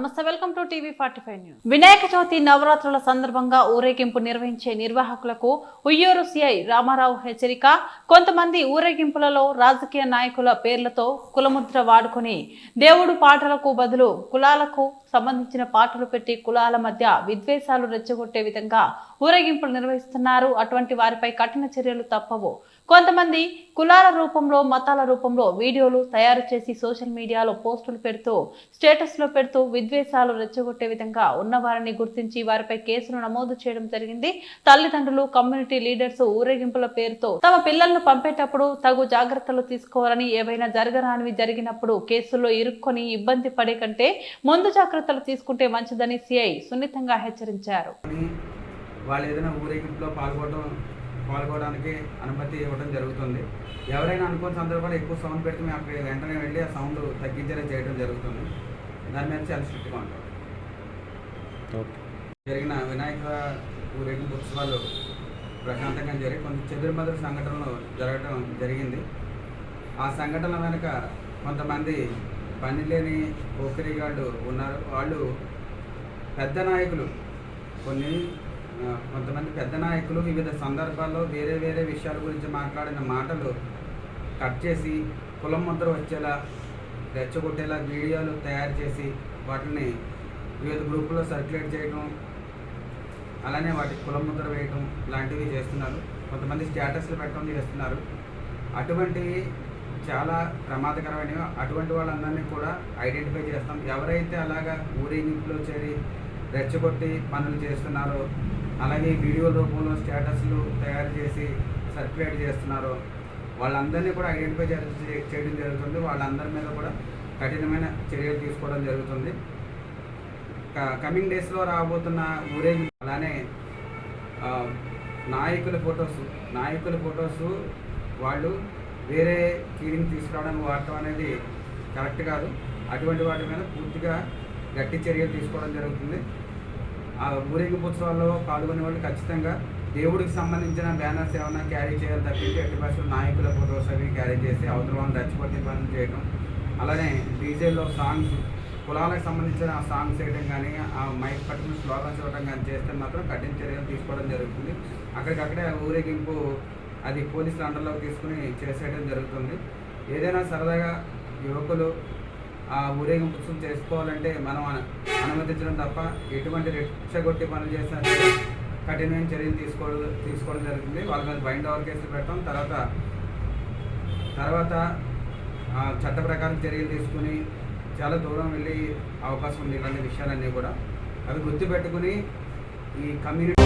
నమస్తే welcome to TV forty five news. Vinayaka Chavithi నవరాత్రుల సందర్భంగా ఊరేగింపు నిర్వహించే నిర్వాహకులకు ఉయ్యూరు సిఐ రామారావు హెచ్చరిక. కొంతమంది ఊరేగింపులలో రాజకీయ నాయకుల పేర్లతో కులముద్ర వాడుకొని దేవుడు పాటలకు బదులు కులాలకు సంబంధించిన పాటలు పెట్టి కులాల మధ్య విద్వేషాలు రెచ్చగొట్టే విధంగా ఊరేగింపులు నిర్వహిస్తున్నారు. అటువంటి వారిపై కఠిన చర్యలు తప్పవు. కొంతమంది కులాల రూపంలో మతాల రూపంలో వీడియోలు తయారు చేసి సోషల్ మీడియాలో పోస్టులు పెడుతూ స్టేటస్లో పెడుతూ విద్వేషాలు రెచ్చగొట్టే విధంగా ఉన్నవారిని గుర్తించి వారిపై కేసులు నమోదు చేయడం జరిగింది. తల్లిదండ్రులు కమ్యూనిటీ లీడర్స్ ఊరేగింపుల పేరుతో తమ పిల్లలను పంపేటప్పుడు తగు జాగ్రత్తలు తీసుకోవాలని ఏవైనా జరగరానివి జరిగినప్పుడు కేసుల్లో ఇరుక్కొని ఇబ్బంది పడే కంటే ముందు జాగ్రత్తలు తీసుకుంటే మంచిదని సిఐ సున్నితంగా హెచ్చరించారు. వాళ్ళు ఏదైనా ఊరేగింపులో పాల్గొనడం పాల్గొనడానికి అనుమతి ఇవ్వడం జరుగుతుంది. ఎవరైనా అనుకోని సందర్భాలు ఎక్కువ సౌండ్ పెడితే మేము అక్కడ వెంటనే వెళ్ళి ఆ సౌండ్ తగ్గించేలా చేయడం జరుగుతుంది. దాని మీద చాలా స్ట్రిక్ట్గా ఉంటాం. జరిగిన వినాయక ఊరేగింపు ఉత్సవాలు ప్రశాంతంగా జరిగి కొంత చెదురుమదురు సంఘటనలు జరగడం జరిగింది. ఆ సంఘటనల వెనుక కొంతమంది పని లేని పోకిరిగాళ్ళు ఉన్నారు. వాళ్ళు పెద్ద నాయకులు. కొన్ని కొంతమంది పెద్ద నాయకులు వివిధ సందర్భాల్లో వేరే వేరే విషయాల గురించి మాట్లాడిన మాటలు కట్ చేసి కులం ముద్ర వచ్చేలా రెచ్చగొట్టేలా వీడియోలు తయారు చేసి వాటిని వివిధ గ్రూపుల్లో సర్క్యులేట్ చేయడం అలానే వాటికి కులం ముద్ర వేయడం లాంటివి చేస్తున్నారు. కొంతమంది స్టేటస్లు పెట్టడం చేస్తున్నారు. అటువంటివి చాలా ప్రమాదకరమైనవి. అటువంటి వాళ్ళందరినీ కూడా ఐడెంటిఫై చేస్తాం. ఎవరైతే అలాగా ఊరేగింపులో చేరి రెచ్చగొట్టి పనులు చేస్తున్నారో అలాగే వీడియో రూపంలో స్టేటస్లు తయారు చేసి సర్క్యులేట్ చేస్తున్నారో. వాళ్ళందరినీ కూడా ఐడెంటిఫై చేయడం జరుగుతుంది. వాళ్ళందరి మీద కూడా కఠినమైన చర్యలు తీసుకోవడం జరుగుతుంది. క- కమింగ్ డేస్లో రాబోతున్న ఊరేగింపు అలానే నాయకుల ఫొటోస్ నాయకుల ఫొటోస్ వాళ్ళు వేరే క్లీనింగ్ తీసుకురావడానికి వాడటం అనేది కరెక్ట్ కాదు. అటువంటి వాటి మీద పూర్తిగా గట్టి చర్యలు తీసుకోవడం జరుగుతుంది. ఆ ఊరేగింపు ఉత్సవాల్లో పాల్గొనే వాళ్ళు ఖచ్చితంగా దేవుడికి సంబంధించిన బ్యానర్స్ ఏమైనా క్యారీ చేయాలి తప్పించి ఎట్టి పరిస్థితులు నాయకుల ఫోటోస్ అవి క్యారీ చేసి అవతల వాళ్ళని రచ్చిపోతే పనులు చేయడం అలానే డీజేలో సాంగ్స్ కులాలకు సంబంధించిన సాంగ్స్ వేయడం కానీ ఆ మైక్ పట్టుకుని స్లోగన్స్ ఇవ్వడం కానీ చేస్తే మాత్రం కఠిన చర్యలు తీసుకోవడం జరుగుతుంది. అక్కడికక్కడే ఆ ఊరేగింపు అది పోలీసుల అండర్లోకి తీసుకుని చేసేయడం జరుగుతుంది. ఏదైనా సరదాగా యువకులు ఆ ఊరేగింపు ఉత్సవం చేసుకోవాలంటే మనం అనుమతించడం తప్ప ఎటువంటి రెచ్చగొట్టి పనులు చేసినా కఠినమైన చర్యలు తీసుకోవడం తీసుకోవడం జరుగుతుంది. వాళ్ళ మీద బైండ్ ఓవర్ కేసులు పెట్టడం తర్వాత తర్వాత ఆ, చట్ట ప్రకారం చర్యలు తీసుకుని చాలా దూరం వెళ్ళే అవకాశం ఉంది ఇలాంటి విషయాలన్నీ కూడా. అవి గుర్తుపెట్టుకుని ఈ కమ్యూనిటీ